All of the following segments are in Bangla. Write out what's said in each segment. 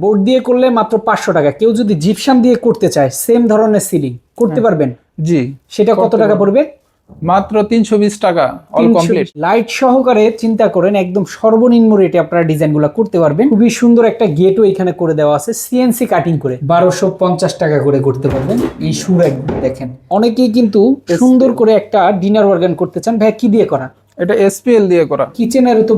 বোর্ড দিয়ে করলে মাত্র পাঁচশো টাকা। কেউ যদি জিপসাম দিয়ে করতে চায় সেম ধরনের সিলিং করতে পারবেন? জি। সেটা কত টাকা পড়বে? মাত্র তিনশো বিশ টাকা অল কমপ্লিট লাইট সহকারে চিন্তা করেন একদম সর্বনিম্ন রেটে আপনারা ডিজাইনগুলো করতে পারবেন। খুবই সুন্দর একটা গেটও এখানে করে দেওয়া আছে সিএনসি কাটিং করে। বারোশো পঞ্চাশ টাকা করে করতে পারবেন এই সুর একদম দেখেন। অনেকেই কিন্তু সুন্দর করে একটা ডিনার অর্গান করতে চান ভাই কি দিয়ে করা? এটা এসপিএল দিয়ে করা। কিচেনেরও তো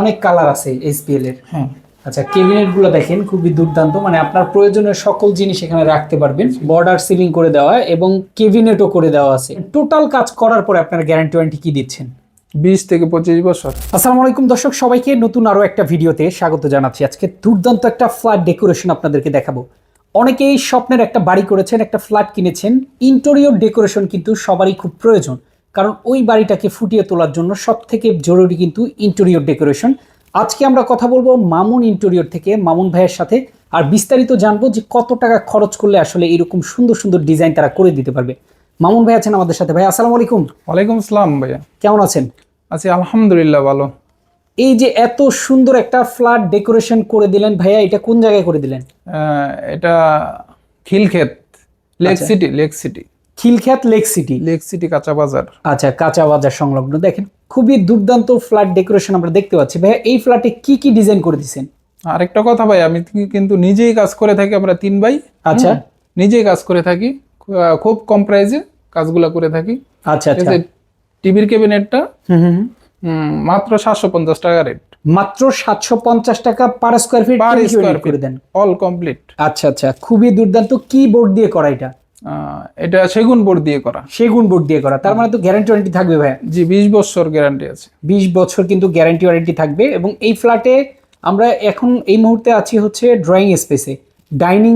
অনেক কালার আছে এসপিএল এর হ্যাঁ। আচ্ছা ক্যাবিনেটগুলো দেখেন খুবই দুর্দান্ত। মানে আপনার প্রয়োজনীয় সকল জিনিস এখানে রাখতে পারবেন। বর্ডার সিলিং করে দেওয়া এবং কেবিনেটও করে দেওয়া আছে। টোটাল কাজ করার পরে আপনার গ্যারান্টি ওয়ারেন্টি কি দিচ্ছেন? বিশ থেকে পঁচিশ বছর। আসসালামু আলাইকুম দর্শক সবাইকে নতুন আরও একটা ভিডিওতে স্বাগত জানাচ্ছি। আজকে দুর্দান্ত একটা ফ্ল্যাট ডেকোরেশন আপনাদেরকে দেখাবো। অনেকেই স্বপ্নের একটা বাড়ি করেছেন একটা ফ্ল্যাট কিনেছেন। ইন্টেরিয়র ডেকোরেশন কিন্তু সবারই খুব প্রয়োজন। কারণ ওই বাড়িটাকে ফুটিয়ে তোলার জন্য সব থেকে জরুরি কিন্তু ইন্টেরিয়র ডেকোরেশন আজকে আমরা কথা বলব মামুন ইন্টেরিয়র থেকে মামুন ভাইয়ের সাথে। আর বিস্তারিত জানব যে কত টাকা খরচ করলে আসলে এরকম সুন্দর সুন্দর ডিজাইন তারা করে দিতে পারবে। মামুন ভাই আছেন আমাদের সাথে। ভাই আসসালামু আলাইকুম। ওয়ালাইকুম আসসালাম ভাইয়া। কেমন আছেন? আছি আলহামদুলিল্লাহ ভালো। এই যে এত সুন্দর একটা ফ্ল্যাট ডেকোরেশন করে দিলেন ভাইয়া এটা কোন জায়গায় করে দিলেন? এটা খিলক্ষেত লেক আচ্ছা। City lake city. Khilkhet lake city. Lake city কাঁচা বাজার। আচ্ছা কাঁচা বাজার সংলগ্ন। দেখেন খুবই দুর্দান্ত ফ্ল্যাট ডেকোরেশন আমরা দেখতে পাচ্ছি। ভাইয়া এই ফ্ল্যাটে কি কি ডিজাইন করে দিয়েছেন আরেকটা কথা ভাই আমি কিন্তু নিজেই কাজ করে থাকি আমরা তিন ভাই। আচ্ছা। নিজেই কাজ করে থাকি। খুব কম প্রাইসে কাজগুলা করে থাকি। আচ্ছা আচ্ছা। টিভির ক্যাবিনেটটা মাত্র সাতশো পঞ্চাশ টাকা রেট। মাত্র সাতশো পঞ্চাশ টাকা per square feet per square করে দেন। All complete. আচ্ছা আচ্ছা। খুবই দুর্দান্ত কি বোর্ড দিয়ে করা এটা। এটা সেগুন বোর্ড দিয়ে করা। সেগুন বোর্ড দিয়ে করা। তার মানে তো গ্যারান্টি ওয়ারেন্টি থাকবে ভাইয়া? জি বিশ বছর গ্যারান্টি আছে। বিশ বছর কিন্তু গ্যারান্টি ওয়ারেন্টি থাকবে এবং এই ফ্ল্যাটে আমরা এখন এই মুহূর্তে আছি হচ্ছে ড্রয়িং স্পেসে ডাইনিং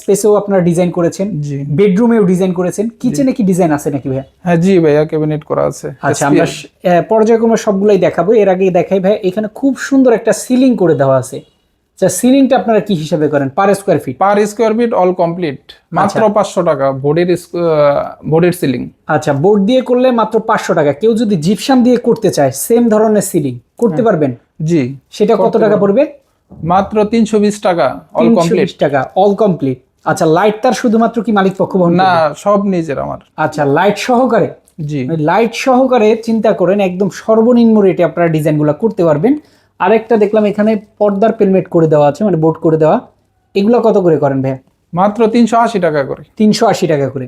স্পেসেও আপনারা ডিজাইন করেছেন। বেডরুমেও ডিজাইন করেছেন। কিচেনে কি ডিজাইন আছে নাকি ভাইয়া? হ্যাঁ জি ভাইয়া ক্যাবিনেট করা আছে। আচ্ছা আমরা পর্যায়ক্রমে সবগুলাই দেখাবো। এর আগে দেখাই ভাই এখানে খুব সুন্দর একটা সিলিং করে দেওয়া আছে। আচ্ছা সিলিংটা আপনারা কি হিসাবে করেন? Per square feet per square feet all complete মাত্র পাঁচশো টাকা বোর্ডের বোর্ডের সিলিং আচ্ছা বোর্ড দিয়ে করলে মাত্র পাঁচশো টাকা। কেউ যদি জিপসাম দিয়ে করতে চায় সেম ধরনের সিলিং করতে পারবেন? জি। সেটা কত টাকা পড়বে? মাত্র তিনশো বিশ টাকা অল কমপ্লিট টাকা অল কমপ্লিট আচ্ছা লাইট তার শুধুমাত্র কি মালিক পক্ষ বহন না সব নিজের আমার। আচ্ছা লাইট সহকারে? জি। লাইট সহকারে চিন্তা করেন একদম সর্বনিম্ন রেটে আপনারা ডিজাইনগুলো করতে পারবেন। আরেকটা দেখলাম এখানে পর্দার পেলমেট করে দেওয়া আছে মানে বোর্ড করে দেওয়া। এগুলো কত করে করেন ভাইয়া? মাত্র তিনশো আশি টাকা করে। তিনশো আশি টাকা করে।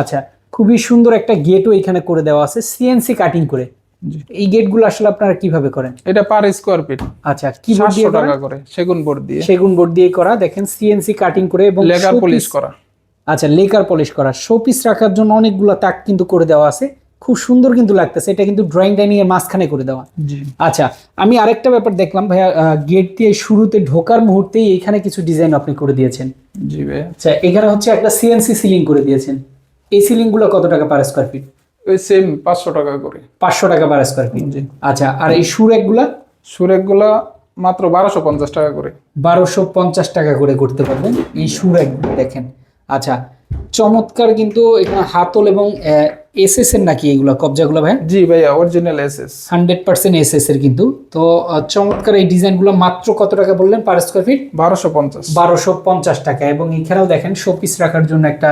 আচ্ছা খুবই সুন্দর একটা গেটও এখানে করে দেওয়া আছে সিএনসি কাটিং করে। এই গেটগুলো আসলে আপনারা কীভাবে করেন? এটা পার স্কোয়ার ফিট আচ্ছা কি বোর্ড দিয়ে টাকা করে? সেগুন বোর্ড দিয়ে। সেগুন বোর্ড দিয়ে করা দেখেন সিএনসি কাটিং করে এবং লেকার পলিশ করা। আচ্ছা লেকার পলিশ করা। শোপিস রাখার জন্য অনেকগুলো তাক কিন্তু করে দেওয়া আছে। খুব সুন্দর কিন্তু লাগতেছে। এটা কিন্তু ড্রয়িং ডাইনিং এর মাঝখানে করে দেওয়া। জি। আচ্ছা আমি আরেকটা ব্যাপার দেখলাম ভাইয়া গেট দিয়ে শুরুতে ঢোকার মুহূর্তেই এখানে কিছু ডিজাইন আপনি করে দিয়েছেন। জি ভাইয়া। আচ্ছা এখানে হচ্ছে একটা সিএনসি সিলিং করে দিয়েছেন। এই সিলিংগুলো কত টাকা পার স্কোয়ার ফিট ওই সেম পাঁচশো টাকা করে। পাঁচশো টাকা পার স্কোয়ার ফিট জি। আচ্ছা আর এই সুরেকগুলা সুরেকগুলা মাত্র বারোশো পঞ্চাশ টাকা করে। বারোশো পঞ্চাশ টাকা করে করতে পারবেন এই সুরেক দেখেন। আচ্ছা চমৎকার কিন্তু এখানে হাতল এবং এসএস এর নাকি এগুলো কবজাগুলো ভাই? জি ভাইয়া original SS hundred percent SS এর কিন্তু। তো চমৎকার এই ডিজাইনগুলো মাত্র কত টাকা বললেন পার স্কোয়ার ফিট বারোশো পঞ্চাশ। বারোশো পঞ্চাশ টাকা। এবং এখানেও দেখেন শোপিস রাখার জন্য একটা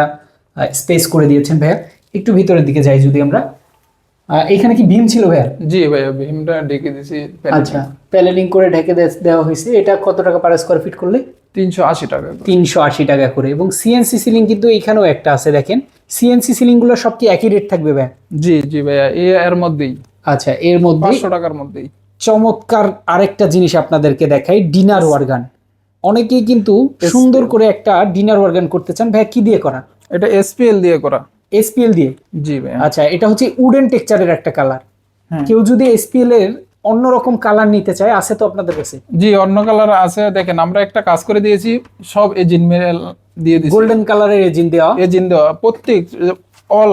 স্পেস করে দিয়েছেন ভাইয়া। একটু ভিতরের দিকে যাই যদি আমরা। এখানে কি বিম ছিল ভাইয়া? জি ভাইয়া ভীমটা ডেকে দিছি আচ্ছা প্যানেলিং করে ঢেকে দেওয়া হয়েছে। এটা কত টাকা পার স্কোয়ার ফিট করলে? তিনশো আশি টাকা। তিনশো আশি টাকা করে। এবং সিএনসি সিলিং কিন্তু এখানেও একটা আছে দেখেন। সিএনসি সিলিংগুলো সব কি একই রেট থাকবে ভাইয়া জি জি ভাইয়া এর মধ্যেই। আচ্ছা এর মধ্যে পাঁচশো টাকার মধ্যেই। চমৎকার আরেকটা জিনিস আপনাদেরকে দেখাই ডিনার ওয়ার্গান অনেকেই কিন্তু সুন্দর করে একটা ডিনার ওয়ার্গান করতে চান। ভাইয়া কি দিয়ে করা? এটা এসপিএল দিয়ে করা। এসপিএল দিয়ে? জি ভাইয়া। আচ্ছা এটা হচ্ছে উডেন টেক্সচারের একটা কালার হ্যাঁ। কেউ যদি এসপিএল এর অন্যরকম কালার নিতে চাই আছে তো আপনাদের কাছে? জি অন্য কালার আছে। দেখেন আমরা একটা কাজ করে দিয়েছি সব এজিন দিয়ে দিয়েছি গোল্ডেন কালারের এজিন দেওয়া? এজিন দেওয়া প্রত্যেক অল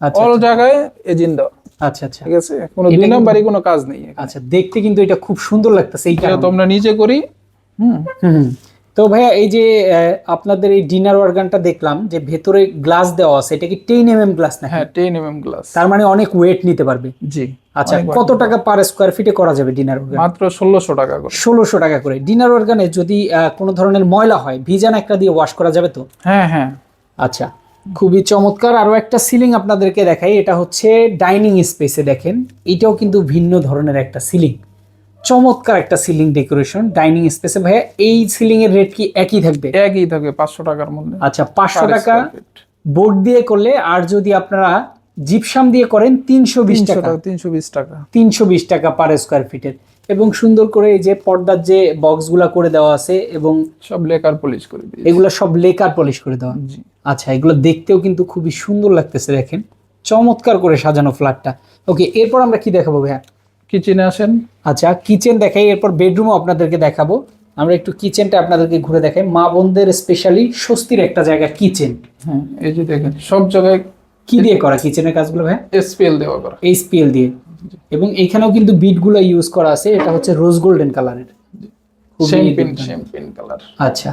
আচ্ছা অল জায়গায় এজিন দেওয়া। আচ্ছা আচ্ছা। ঠিক আছে? কোনো দুই নাম্বারই কোনো কাজ নেই। আচ্ছা দেখতে কিন্তু এটা খুব সুন্দর লাগতেছে এই যেটা কারণে। তোমরা নিজে করি হুম। হুম তো ভাইয়া এই যে আপনাদের এই ডিনার অর্গানটা দেখলাম যে ভেতরে গ্লাস দেওয়া আছে এটা কি টেন এম এম গ্লাস না হ্যাঁ টেন এম এম গ্লাস তার মানে অনেক ওয়েট নিতে পারবে। জি। আচ্ছা কত টাকা পার স্কোয়ার ফিটে করা যাবে ডিনার অর্গান মাত্র ষোলোশো টাকা করে। ষোলোশো টাকা করে। ডিনার অর্গানে যদি কোনো ধরনের ময়লা হয় ভিজান একটা দিয়ে ওয়াশ করা যাবে তো? হ্যাঁ হ্যাঁ। আচ্ছা খুবই চমৎকার। আরও একটা সিলিং আপনাদেরকে দেখাই এটা হচ্ছে ডাইনিং স্পেসে দেখেন। এটাও কিন্তু ভিন্ন ধরনের একটা সিলিং চমৎকার একটা সিলিং ডেকোরেশন ডাইনিং স্পেসে ভাইয়া এই সিলিং এর রেট কি একই থাকবে? একই থাকবে পাঁচশো টাকার মধ্যে। আচ্ছা পাঁচশো টাকা বোর্ড দিয়ে করলে আর যদি আপনারা জিপসাম দিয়ে করেন তিনশো বিশ টাকা। তিনশো বিশ টাকা। তিনশো বিশ টাকা পার স্কোয়ার ফিটের এবং সুন্দর করে এই যে পর্দার যে বক্সগুলা করে দেওয়া আছে এবং সব লেকার পলিশ করে দিয়েছি। এগুলো সব লেকার পলিশ করে দেওয়া। আচ্ছা এগুলো দেখতেও কিন্তু খুবই সুন্দর লাগতেছে দেখেন। চমৎকার করে সাজানো ফ্ল্যাটটা ওকে এরপর আমরা কি দেখাবো ভাইয়া? কিচেনে আসেন। আচ্ছা কিচেন দেখাই এরপর বেডরুমও আপনাদেরকে দেখাবো। আমরা একটু কিচেনটা আপনাদেরকে ঘুরে দেখাই। মা বোনদের স্পেশালি স্বস্তির একটা জায়গা কিচেন হ্যাঁ এই যে দেখেন সব জায়গায় কি দিয়ে করা? কিচেনের কাজগুলো ভাইয়া এসপিএল দেওয়া করা। এইচপিএল দিয়ে। এবং এখানেও কিন্তু বিটগুলো ইউজ করা আছে। এটা হচ্ছে রোজ গোল্ডেন কালারের শ্যাম্পেন। শ্যাম্পেন কালার আচ্ছা।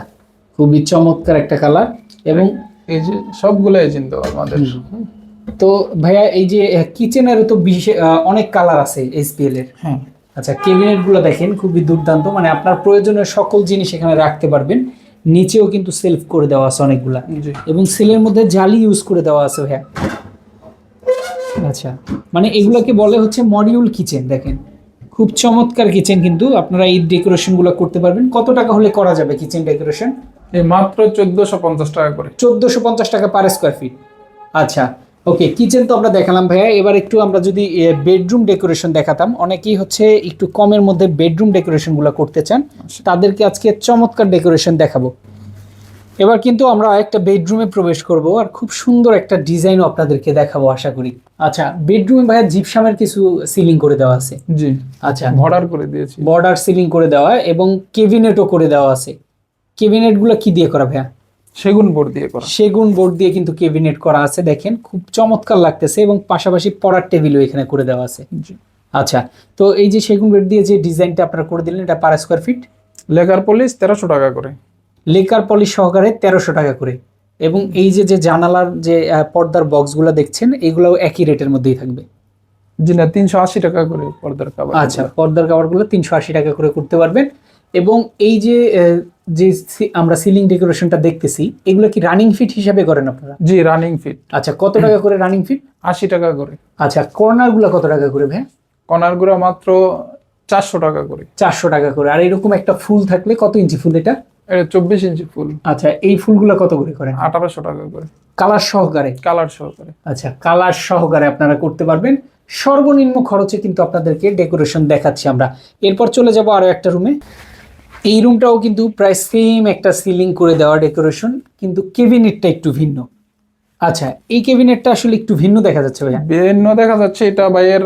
খুবই চমৎকার একটা কালার এবং এই যে সবগুলো এজেন্ট আমাদের। তো ভাইয়া এই যে কিচেনেরও তো অনেক কালার আছে এইচপিএল এর। হ্যাঁ। আচ্ছা কেবিনেটগুলো দেখেন খুবই দুর্দান্ত। মানে আপনার প্রয়োজনীয় সকল জিনিস এখানে রাখতে পারবেন। নিচেও কিন্তু সেলফ করে দেওয়া আছে অনেকগুলা। এবং সেলের মধ্যে জালি ইউজ করে দেওয়া আছে ভাইয়া। আচ্ছা মানে এগুলাকে বলে হচ্ছে মডিউল কিচেন দেখেন। খুব চমৎকার কিচেন কিন্তু আপনারা এই ডেকোরেশনগুলো করতে পারবেন। কত টাকা হলে করা যাবে কিচেন ডেকোরেশন এই মাত্র চোদ্দোশো পঞ্চাশ টাকা করে। চোদ্দোশো পঞ্চাশ টাকা পার স্কোয়ার ফিট আচ্ছা ওকে কিচেন তো আমরা দেখালাম ভাইয়া। এবার একটু আমরা যদি বেডরুম ডেকোরেশন দেখাতাম অনেকেই হচ্ছে একটু কমের মধ্যে বেডরুম ডেকোরেশনগুলো করতে চান। তাদেরকে আজকে চমৎকার ডেকোরেশন দেখাবো। এবার কিন্তু আমরা একটা বেডরুমে প্রবেশ করব আর খুব সুন্দর একটা ডিজাইনও আপনাদেরকে দেখাবো আশা করি। আচ্ছা বেডরুমে ভাইয়া জিপসামের কিছু সিলিং করে দেওয়া আছে। জি। আচ্ছা। ভর্ডার করে দিয়েছি। বর্ডার সিলিং করে দেওয়া এবং কেবিনেটও করে দেওয়া আছে। কেবিনেটগুলো কি দিয়ে করা ভাইয়া? সেগুন বোর্ড দিয়ে করা। সেগুন বোর্ড দিয়ে কিন্তু কেবিনেট করা আছে দেখেন। খুব চমৎকার লাগতেছে এবং পাশাপাশি পড়ার টেবিলও এখানে করে দেওয়া আছে। আচ্ছা তো এই যে সেগুন বোর্ড দিয়ে যে ডিজাইনটা আপনারা করে দিলেন এটা per square feet? Lacquer polish তেরোশো টাকা করে। লেকার পলিশ সহকারে তেরোশো টাকা করে। এবং এই যে যে জানালার যে পর্দার বক্সগুলো দেখছেন এগুলোও একই রেটের মধ্যেই থাকবে। জি না তিনশো আশি টাকা করে পর্দার কাবার আচ্ছা পর্দার কাভারগুলো তিনশো আশি টাকা করে করতে পারবেন। এবং এই যে যে আমরা সিলিং ডেকোরেশনটা দেখতেছি এগুলো কি রানিং ফিট হিসাবে করেন আপনারা? জি রানিং ফিট আচ্ছা কত টাকা করে রানিং ফিট আশি টাকা করে। আচ্ছা কর্নারগুলো কত টাকা করে ভাই কর্নারগুলো মাত্র চারশো টাকা করে। চারশো টাকা করে। আর এরকম একটা ফুল থাকলে কত ইঞ্চি ফুল এটা? এটা চব্বিশ ইঞ্চি ফুল। আচ্ছা এই ফুলগুলো কত করে করেন? আঠারোশো টাকা করে। কালার সহকারে? কালার সহকারে। আচ্ছা কালার সহকারে আপনারা করতে পারবেন। সর্বনিম্ন খরচে কিন্তু আপনাদেরকে ডেকোরেশন দেখাচ্ছি আমরা। এরপর চলে যাব আরও একটা রুমে এই রুমটাও কিন্তু প্রায় সেম একটা সিলিং করে দেওয়া ডেকোরেশন কিন্তু কেবিনেটটা একটু ভিন্ন। আচ্ছা এই কেবিনেটটা আসলে একটু ভিন্ন দেখা যাচ্ছে ভাইয়া? ভিন্ন দেখা যাচ্ছে এটা ভাইয়ের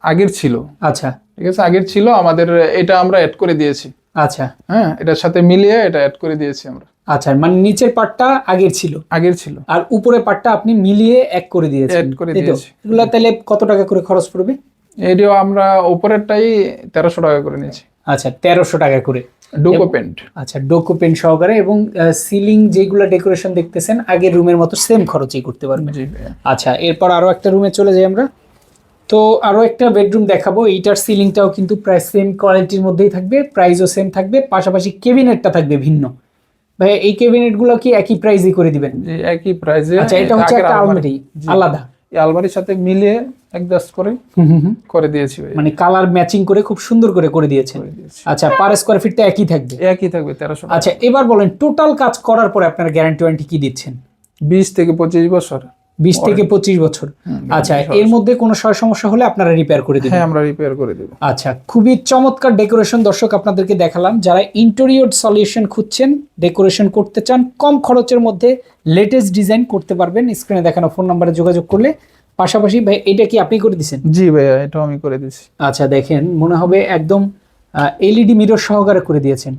আগের ছিল। আচ্ছা। ঠিক আছে আগের ছিল আমাদের এটা আমরা অ্যাড করে দিয়েছি। আচ্ছা। হ্যাঁ এটার সাথে মিলিয়ে এটা অ্যাড করে দিয়েছি আমরা। আচ্ছা মানে নিচের পার্টটা আগের ছিল? আগের ছিল। আর উপরের পার্টটা আপনি মিলিয়ে এক করে দিয়েছেন। Add করে? দিয়েছি। এগুলা তাহলে কত টাকা করে খরচ পড়বে? এটিও আমরা উপরেরটাই তেরোশো টাকা করে নিয়েছি। আচ্ছা তেরোশো টাকা করে। ডুকো পেন্ট আচ্ছা ডোকো সহকারে এবং সিলিং যেগুলো ডেকোরেশন দেখতেছেন আগের রুমের মতো সেম খরচেই করতে পারবেন। আচ্ছা এরপর আরও একটা রুমে চলে যাই আমরা। তো আরও একটা বেডরুম দেখাবো। এইটার সিলিংটাও কিন্তু প্রায় সেম কোয়ালিটির মধ্যেই থাকবে প্রাইসও সেম থাকবে পাশাপাশি কেবিনেটটা থাকবে ভিন্ন। ভাই এই ক্যাবিনেটগুলো কি একই প্রাইসই করে দিবেন? একই প্রাইসে আচ্ছা এটা হচ্ছে একটা আলমারি। আলাদা। এই আলমারির সাথে মিলিয়ে অ্যাডজাস্ট করে। করে দিয়েছি ভাই। মানে কালার ম্যাচিং করে খুব সুন্দর করে করে দিয়েছেন। আচ্ছা পার স্কোয়ার ফিটটা একই থাকবে? একই থাকবে তেরোশো আচ্ছা এবার বলেন টোটাল কাজ করার পরে আপনার গ্যারান্টি ওয়ারেন্টি কি দিচ্ছেন? বিশ থেকে পঁচিশ বছর। বিশ থেকে পঁচিশ বছর। আচ্ছা এর মধ্যে কোনো সয় সমস্যা হলে আপনারা রিপেয়ার করে দিবেন। হ্যাঁ আমরা রিপেয়ার করে দেবো। আচ্ছা খুবই চমৎকার ডেকোরেশন দর্শক আপনাদেরকে দেখালাম। যারা ইন্টেরিয়র সলিউশন খুঁজছেন ডেকোরেশন করতে চান কম খরচের মধ্যে লেটেস্ট ডিজাইন করতে পারবেন। স্ক্রিনে দেখানো ফোন নাম্বারে যোগাযোগ করলে পাশাপাশি ভাই এটা কি আপনি করে দিচ্ছেন জি ভাইয়া এটাও আমি করে দিচ্ছি আচ্ছা দেখেন মনে হবে একদম এলইডি মিরর সহকারে করে দিয়েছেন।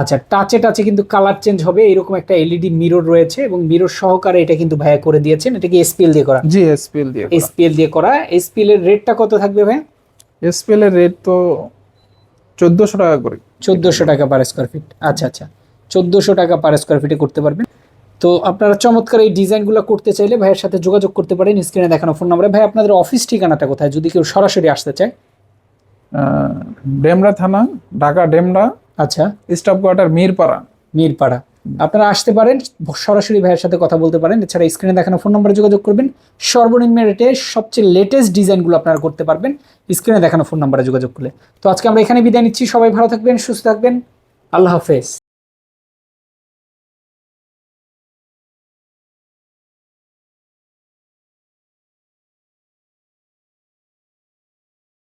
আচ্ছা টাচে টাচে কিন্তু কালার চেঞ্জ হবে এরকম একটা এলইডি মিরর রয়েছে এবং মিরর সহকারে এটা কিন্তু ভাইয়া করে দিয়েছেন। এটা কি এসপিএল দিয়ে করা। জি এসপিএল দিয়ে এসপিএল দিয়ে করা। এসপিএল এর রেটটা কত থাকবে ভাই এসপিএল এর রেট তো চোদ্দশো টাকা করে। চোদ্দোশো টাকা পার স্কোয়ার ফিট আচ্ছা আচ্ছা চোদ্দোশো টাকা পার স্কোয়ার ফিটে করতে পারবেন। তো আপনারা চমৎকার এই ডিজাইনগুলো করতে চাইলে ভাইয়ের সাথে যোগাযোগ করতে পারেন স্ক্রিনে দেখানো ফোন নাম্বারে। ভাই আপনাদের অফিস ঠিকানাটা কোথায়? যদি কেউ সরাসরি আসতে চায়। ডেমরা থানা ঢাকা ডেমরা আচ্ছা। Staff quarter Mirpara. মিরপাড়া। আপনারা আসতে পারেন সরাসরি ভাইয়ের সাথে কথা বলতে পারেন। এছাড়া স্ক্রিনে দেখানো ফোন নম্বরে যোগাযোগ করবেন। সর্বনিম্ন রেটে সবচেয়ে লেটেস্ট ডিজাইনগুলো আপনারা করতে পারবেন স্ক্রিনে দেখানো ফোন নম্বরে যোগাযোগ করলে। তো আজকে আমরা এখানে বিদায় নিচ্ছি। সবাই ভালো থাকবেন সুস্থ থাকবেন। আল্লাহ হাফেজ।